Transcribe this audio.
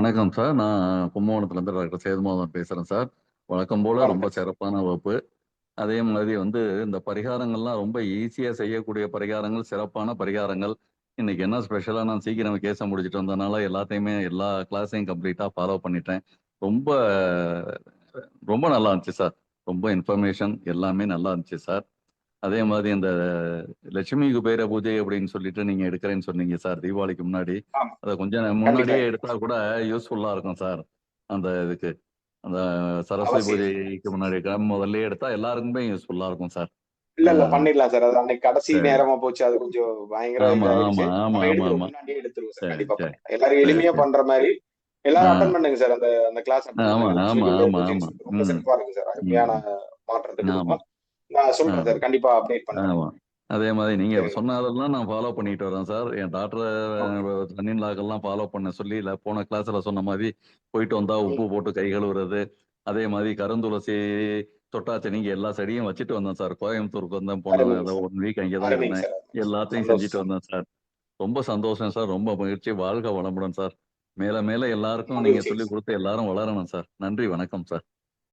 வணக்கம் சார். நான் கும்பகோணத்துலேருந்து டாக்டர் சேதுமாதவன் பேசுறேன் சார். வழக்கம் போல ரொம்ப. சிறப்பான வகுப்பு. அதே மாதிரி வந்து இந்த பரிகாரங்கள்லாம் ரொம்ப ஈஸியா செய்யக்கூடிய பரிகாரங்கள், சிறப்பான பரிகாரங்கள். இன்னைக்கு என்ன ஸ்பெஷலா நான் சீக்கிரம் கேஸ முடிச்சுட்டு வந்தனால எல்லாத்தையுமே எல்லா கிளாஸையும் கம்ப்ளீட்டா ஃபாலோ பண்ணிட்டேன். ரொம்ப ரொம்ப நல்லா இருந்துச்சு சார். ரொம்ப இன்ஃபர்மேஷன் எல்லாமே நல்லா இருந்துச்சு சார். அதே மாதிரி இந்த லட்சுமி குபேர பூஜை அப்படின்னு சொல்லிட்டு நீங்க எடுக்கிறேன்னு சொன்னீங்க சார் தீபாவளிக்கு முன்னாடி. அத கொஞ்சம். முன்னாடியே எடுத்தா கூட யூஸ்ஃபுல்லா இருக்கும் சார். அந்த இதுக்கு. அந்த சரஸ்வதி. பூஜைக்கு முன்னாடி முதல்லயே எடுத்தா எல்லாருக்குமே யூஸ்ஃபுல்லா இருக்கும் சார். இல்ல, இல்ல. பண்ணிடலாம் சார். அது அன்னைக்கு கடைசி. நேரமா போச்சு. அது கொஞ்சம் பயங்கர எடுத்துருவோம். சார். கண்டிப்பா. எல்லாரும் எளிமையா. பண்ற ஆ. எல்லாரும் அட்டெண்ட் பண்ணுங்க சார். அந்த அந்த கிளாஸ் ஆமா, ஆமா, ஆமா, ரொம்ப. சிறப்பா இருக்கு சார். அருமையான ம். ஆமா. சார். கண்டிப்பா அப்டேட் பண்றேன். ஆமா. அதே மாதிரி நீங்க. சொன்னதெல்லாம் நான் ஃபாலோ பண்ணிட்டு வரேன் சார். என் டாக்டர இன் லாக்கெல்லாம் ஃபாலோ பண்ண சொல்லி, இல்ல போன கிளாஸ்ல சொன்ன மாரி போயிட்டு வந்தா உப்பு. போட்டு கை கழுவுறது. அதே மாதிரி கருந்துளசி, தொட்டாச்சினிங்கி எல்லா செடியும் வச்சுட்டு வந்தேன் சார். கோயம்புத்தூருக்கு வந்தேன் போன. 1 வீக் அங்கே தான் இருந்தேன். எல்லாத்தையும் செஞ்சுட்டு. வந்தேன் சார். ரொம்ப சந்தோஷம் சார். ரொம்ப மகிழ்ச்சி. வாழ்க வளமுடன் சார். மேல மேல எல்லாருக்கும் நீங்க சார். குடுத்து எல்லாரும் வளரணும் சார். நன்றி, வணக்கம் சார்.